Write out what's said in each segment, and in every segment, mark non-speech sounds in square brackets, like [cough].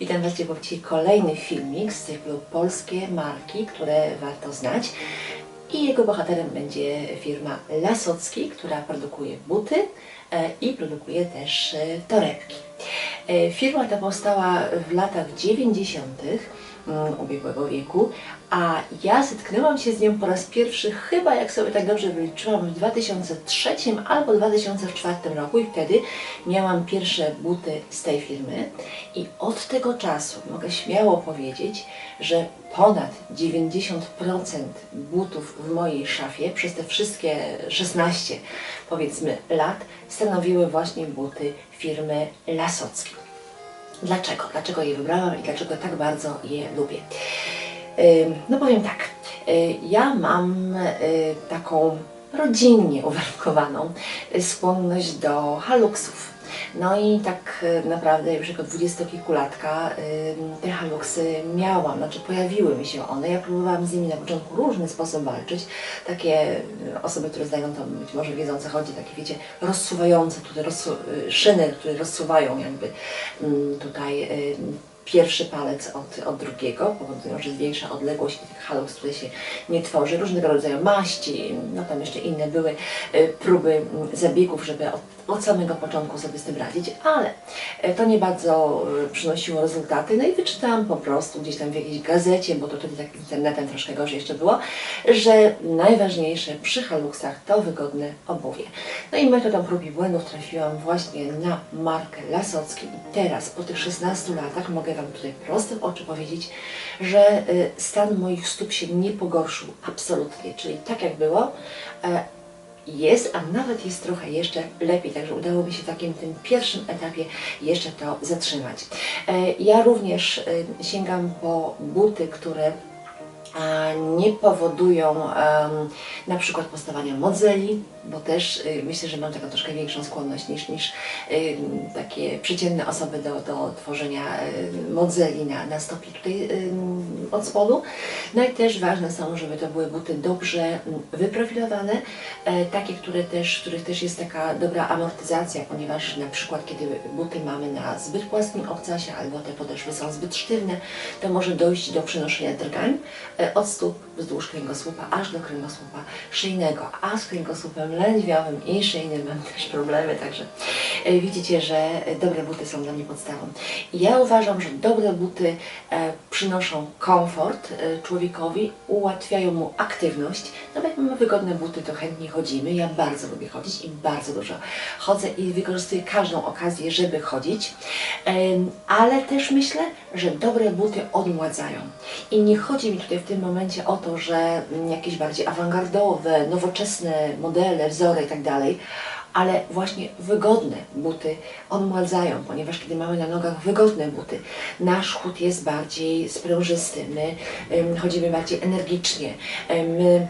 Witam Was po dzisiaj kolejny filmik z cyklu Polskie marki, które warto znać. I jego bohaterem będzie firma Lasocki, która produkuje buty e, i produkuje też e, torebki. E, Firma ta powstała w latach 90. mm, ubiegłego wieku, a ja zetknęłam się z nią po raz pierwszy chyba, jak sobie tak dobrze wyliczyłam, w 2003 albo 2004 roku i wtedy miałam pierwsze buty z tej firmy i od tego czasu mogę śmiało powiedzieć, że ponad 90% butów w mojej szafie przez te wszystkie 16 powiedzmy lat stanowiły właśnie buty firmy Lasocki. Dlaczego? Dlaczego je wybrałam i dlaczego tak bardzo je lubię? No powiem tak, y, ja mam y, taką rodzinnie uwarunkowaną y, skłonność do haluksów. No i tak y, naprawdę już jako dwudziestokilkulatka y, te haluksy miałam, znaczy pojawiły mi się one. Ja próbowałam z nimi na początku różny sposób walczyć. Takie y, osoby, które znają to być może wiedzą co chodzi, takie wiecie, rozsuwające tutaj rozsu szyny, które rozsuwają jakby mm, tutaj pierwszy palec od, od drugiego, powodują, że zwiększa odległość tych haluks, które się nie tworzy. Różnego rodzaju maści, no tam jeszcze inne były próby mm, zabiegów, żeby od, od samego początku sobie z tym radzić, ale y, to nie bardzo y, przynosiło rezultaty. No i wyczytałam po prostu gdzieś tam w jakiejś gazecie, bo to wtedy tak internetem troszkę gorzej jeszcze było, że najważniejsze przy haluksach to wygodne obuwie. No i metodą prób i błędów trafiłam właśnie na markę Lasocki i teraz po tych 16 latach mogę Wam tutaj prosto w oczy powiedzieć, że y, stan moich stóp się nie pogorszył absolutnie, czyli tak jak było, e, jest, a nawet jest trochę jeszcze lepiej, także udało mi się w takim tym pierwszym etapie jeszcze to zatrzymać. E, Ja również y, sięgam po buty, które nie powodują na przykład powstawania modzeli, bo też y, myślę, że mam taką troszkę większą skłonność niż, niż y, takie przeciętne osoby do, do tworzenia y, modzeli na, na stopie tutaj od spodu. No i też ważne są, żeby to były buty dobrze mm, wyprofilowane, e, takie, które też, w których też jest taka dobra amortyzacja, ponieważ na przykład kiedy buty mamy na zbyt płaskim obcasie albo te podeszwy są zbyt sztywne, to może dojść do przenoszenia drgań e, od stóp wzdłuż kręgosłupa aż do kręgosłupa szyjnego, a z kręgosłupem lędźwiowym i szyjnym mam też problemy, także e, widzicie, że dobre buty są dla mnie podstawą. Ja uważam, że dobre buty e, przynoszą komfort e, człowiekowi, ułatwiają mu aktywność. No bo jak mamy wygodne buty, to chętnie chodzimy. Ja bardzo lubię chodzić i bardzo dużo chodzę i wykorzystuję każdą okazję, żeby chodzić. Ale też myślę, że dobre buty odmładzają. I nie chodzi mi tutaj w tym momencie o to, że mm, jakieś bardziej awangardowe, nowoczesne modele, wzory i tak dalej, ale właśnie wygodne buty odmładzają, ponieważ kiedy mamy na nogach wygodne buty, nasz chód jest bardziej sprężysty, my em, chodzimy bardziej energicznie, my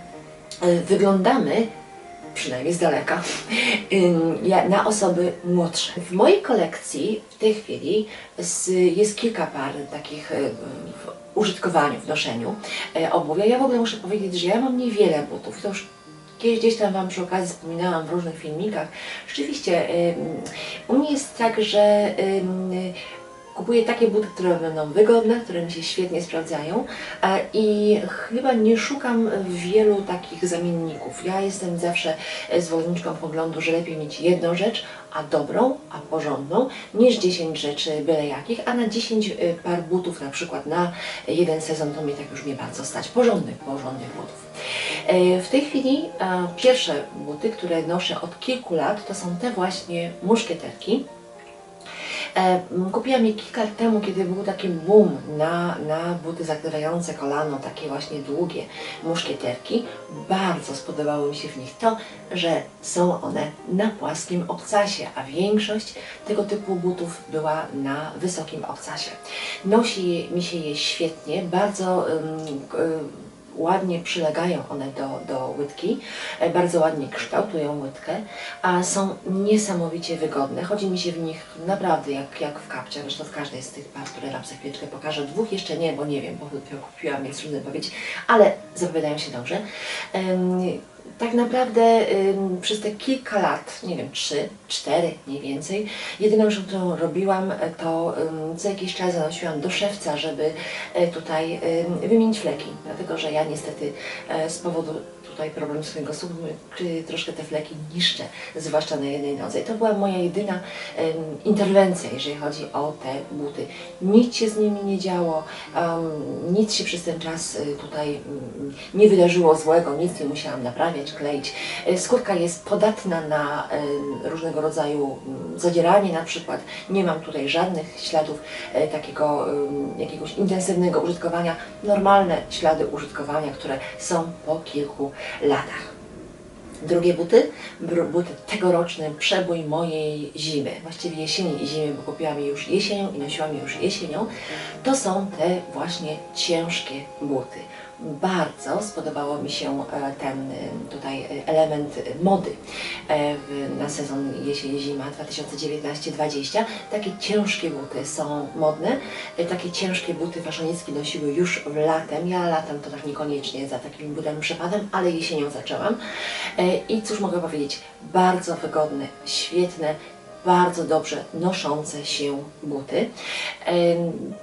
e, wyglądamy przynajmniej z daleka, [laughs] na osoby młodsze. W mojej kolekcji w tej chwili jest kilka par takich y, w użytkowaniu, w noszeniu e, obuwia. Ja w ogóle muszę powiedzieć, że ja mam niewiele butów. To już Kiedyś gdzieś tam Wam przy okazji wspominałam w różnych filmikach. Rzeczywiście, u mnie jest tak, że kupuję takie buty, które będą wygodne, które mi się świetnie sprawdzają i chyba nie szukam wielu takich zamienników. Ja jestem zawsze zwolenniczką poglądu, że lepiej mieć jedną rzecz, a dobrą, a porządną, niż 10 rzeczy byle jakich, a na 10 e, par butów na przykład na jeden sezon to mnie tak już nie bardzo stać. Porządnych, porządnych butów. E, W tej chwili e, pierwsze buty, które noszę od kilku lat, to są te właśnie muszkieterki. E, Kupiłam je kilka lat temu, kiedy był taki boom na, na buty zakrywające kolano, takie właśnie długie muszkieterki. Bardzo spodobało mi się w nich to, że są one na płaskim obcasie, a większość tego typu butów była na wysokim obcasie. Nosi mi się je świetnie, bardzo ym, k- y, ładnie przylegają one do, do łydki, e, bardzo ładnie kształtują łydkę, a są niesamowicie wygodne. Chodzi mi się w nich naprawdę jak, jak w kapciach, zresztą w każdej z tych par, które Wam za chwileczkę pokażę. Dwóch jeszcze nie, bo nie wiem, bo dopiero kupiłam, jest trudno powiedzieć, ale zapowiadają się dobrze. Em, tak naprawdę przez te kilka lat, nie wiem, trzy, cztery, mniej więcej, jedyną rzeczą, którą robiłam, e, to ym, co jakiś czas zanosiłam do szewca, żeby e, tutaj ym, wymienić fleki, dlatego że ja niestety e, z powodu tutaj problemu swojego słuchu y, troszkę te fleki niszczę, zwłaszcza na jednej nodze. I to była moja jedyna em, interwencja, jeżeli chodzi o te buty. Nic się z nimi nie działo, em, nic się przez ten czas y, tutaj mm, nie wydarzyło złego, nic nie musiałam naprawiać, kleić. Y, Skórka jest podatna na em, różnego rodzaju mm, zadzieranie na przykład. Nie mam tutaj żadnych śladów e, takiego jakiegoś intensywnego użytkowania. Normalne ślady użytkowania, które są po kilku latach. Drugie buty, buty tegoroczny przebój mojej zimy, właściwie jesieni i zimy, bo kupiłam je już jesienią i nosiłam je już jesienią, to są te właśnie ciężkie buty. Bardzo spodobało mi się e, ten e, tutaj e, element mody na sezon jesień-zima 2019-2020. Takie ciężkie buty są modne. Takie ciężkie buty faszonistki nosiły już latem. Ja latem to tak niekoniecznie za takimi butami przepadam, ale jesienią zaczęłam. I cóż mogę powiedzieć? Bardzo wygodne, świetne, bardzo dobrze noszące się buty.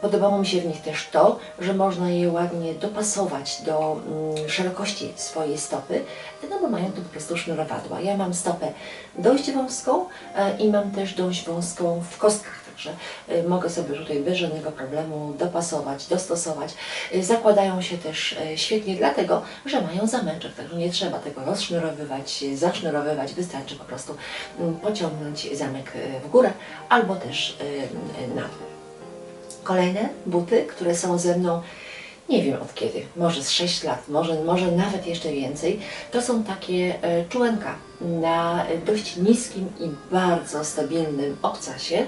Podobało mi się w nich też to, że można je ładnie dopasować do mm, szerokości swojej stopy, no bo mają tu po prostu sznurowadła. Ja mam stopę dość wąską e, i mam też dość wąską w kostkach, także e, mogę sobie tutaj bez żadnego problemu dopasować, dostosować. E, Zakładają się też e, świetnie dlatego, że mają zamęczek, także nie trzeba tego rozsznurowywać, zasznurowywać, wystarczy po prostu mm, pociągnąć zamek w górę albo też na dół. Kolejne buty, które są ze mną nie wiem od kiedy, może z 6 lat, może, może nawet jeszcze więcej, to są takie e, czułenka na dość niskim i bardzo stabilnym obcasie.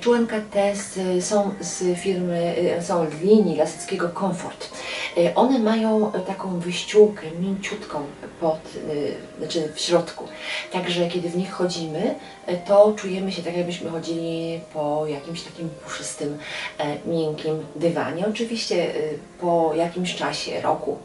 Czułenka te są z firmy, e, są linii Laseckiego Comfort. E, One mają taką wyściółkę mięciutką pod, znaczy w środku. Także kiedy w nich chodzimy, to czujemy się tak, jakbyśmy chodzili po jakimś takim puszystym, miękkim dywanie. Oczywiście po jakimś czasie, roku,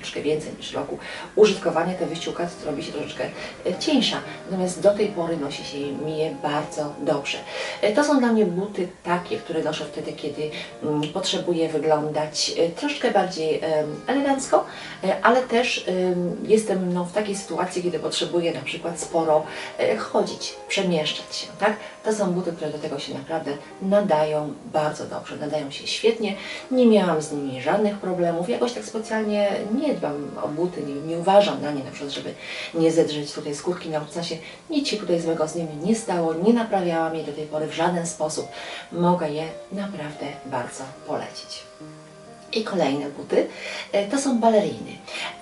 troszkę więcej niż roku użytkowania ta wyściółka robi się troszeczkę e, cieńsza, natomiast do tej pory nosi się je bardzo dobrze. E, To są dla mnie buty takie, które noszę wtedy, kiedy mm, potrzebuję wyglądać e, troszkę bardziej elegancko, ale też em, jestem no, w takiej sytuacji, kiedy potrzebuję na przykład sporo chodzić, przemieszczać się, tak? To są buty, które do tego się naprawdę nadają bardzo dobrze, nadają się świetnie. Nie miałam z nimi żadnych problemów. Jakoś tak specjalnie nie dbam o buty, nie, nie uważam na nie na przykład, żeby nie zedrzeć tutaj skórki na obcasie. Nic się tutaj złego z nimi nie stało, nie naprawiałam jej do tej pory w żaden sposób. Mogę je naprawdę bardzo polecić. I kolejne buty e, to są baleriny.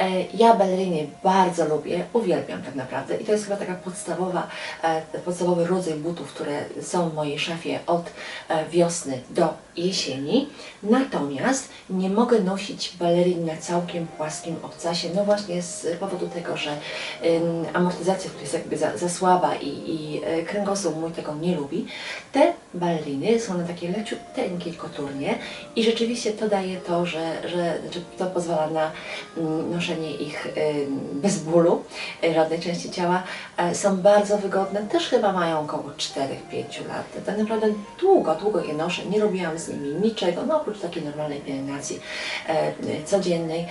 E, Ja baleriny bardzo lubię, uwielbiam tak naprawdę i to jest chyba taka podstawowa, e, podstawowy rodzaj butów, które są w mojej szafie od wiosny do jesieni. Natomiast nie mogę nosić balerin na całkiem płaskim obcasie, no właśnie z powodu tego, że amortyzacja tu jest jakby za, za słaba i, i kręgosłup mój tego nie lubi. Te baleriny są na takiej leciuteńkiej koturnie i rzeczywiście to daje to, że, że znaczy to pozwala na mm, noszenie ich ym, bez bólu y, żadnej części ciała. E, Są bardzo wygodne, też chyba mają około 4-5 lat. Tak naprawdę długo, długo je noszę, nie robiłam z nimi niczego, no oprócz takiej normalnej pielęgnacji e, y, codziennej.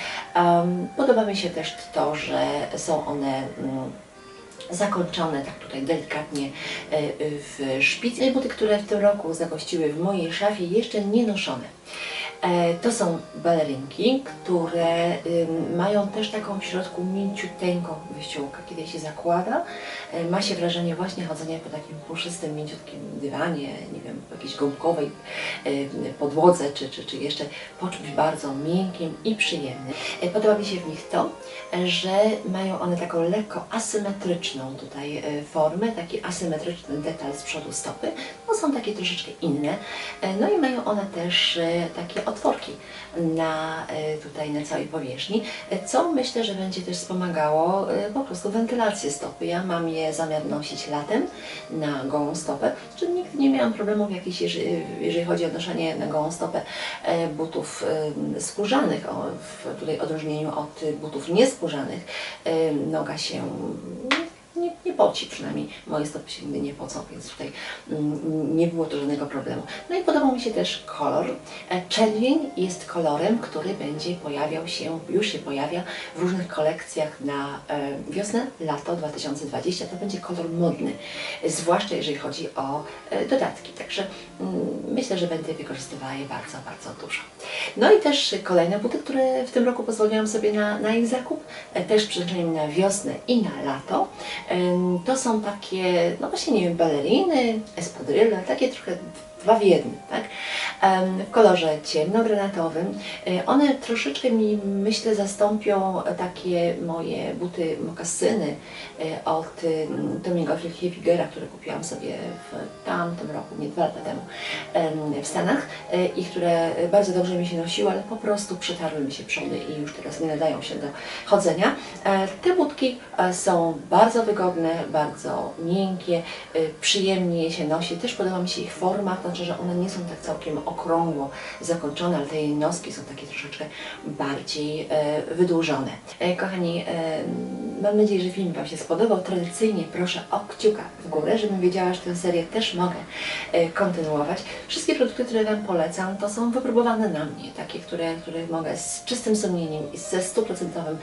Podoba mi się też to, że są one mm, zakończone tak tutaj delikatnie e, w szpic. Buty, które w tym roku zagościły w mojej szafie, jeszcze nie noszone. E, To są balerinki, które mają też taką w środku mięciuteńką wyściółkę. Kiedy się zakłada, e, ma się wrażenie właśnie chodzenia po takim puszystym, mięciutkim dywanie, nie wiem, jakiejś gąbkowej podłodze, czy, czy, czy jeszcze po czymś bardzo miękkim i przyjemnym. E, Podoba mi się w nich to, że mają one taką lekko asymetryczną tutaj formę, taki asymetryczny detal z przodu stopy. No są takie troszeczkę inne. No i mają one też takie otworki na, e, tutaj na całej powierzchni, co myślę, że będzie też wspomagało e, po prostu wentylację stopy. Ja mam je zamiar nosić latem na gołą stopę, czyli nigdy nie miałam problemów jakichś, jeżeli, chodzi o noszenie na gołą stopę e, butów skórzanych, w tutaj odróżnieniu od butów nieskórzanych. Noga się nie, nie poci, przynajmniej moje stopy się nigdy nie pocą, więc tutaj mm, nie było to żadnego problemu. No i podobał mi się też kolor. E, Czerwień jest kolorem, który będzie pojawiał się, już się pojawia w różnych kolekcjach na e, wiosnę, lato 2020. To będzie kolor modny, zwłaszcza jeżeli chodzi o e, dodatki. Także mm, myślę, że będę wykorzystywała je bardzo, bardzo dużo. No i też kolejne buty, które w tym roku pozwoliłam sobie na, na ich zakup, też przeznaczeniem na wiosnę i na lato. To są takie, no właśnie nie wiem, baleriny, espadrille, takie trochę dwa w jednym, tak? W kolorze ciemnogranatowym. E, One troszeczkę mi, myślę, zastąpią takie moje buty mokasyny e, od Tomiego Hilfigera, które kupiłam sobie w tamtym roku, nie dwa lata temu, em, w Stanach e, i które bardzo dobrze mi się nosiły, ale po prostu przetarły mi się przody i już teraz nie nadają się do chodzenia. Te budki są bardzo wygodne, bardzo miękkie, przyjemnie je się nosi. Też podoba mi się ich forma, to znaczy, że one nie są tak całkiem okrągło zakończone, ale te jej noski są takie troszeczkę bardziej e, wydłużone. E, Kochani, e, mam nadzieję, że film Wam się spodobał. Tradycyjnie proszę o kciuka w górę, żebym wiedziała, że tę serię też mogę kontynuować. Wszystkie produkty, które Wam polecam, to są wypróbowane na mnie, takie, które, które mogę z czystym sumieniem i ze stuprocentowym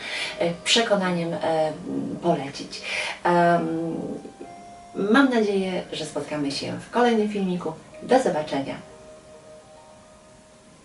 przekonaniem polecić. Mam nadzieję, że spotkamy się w kolejnym filmiku. Do zobaczenia.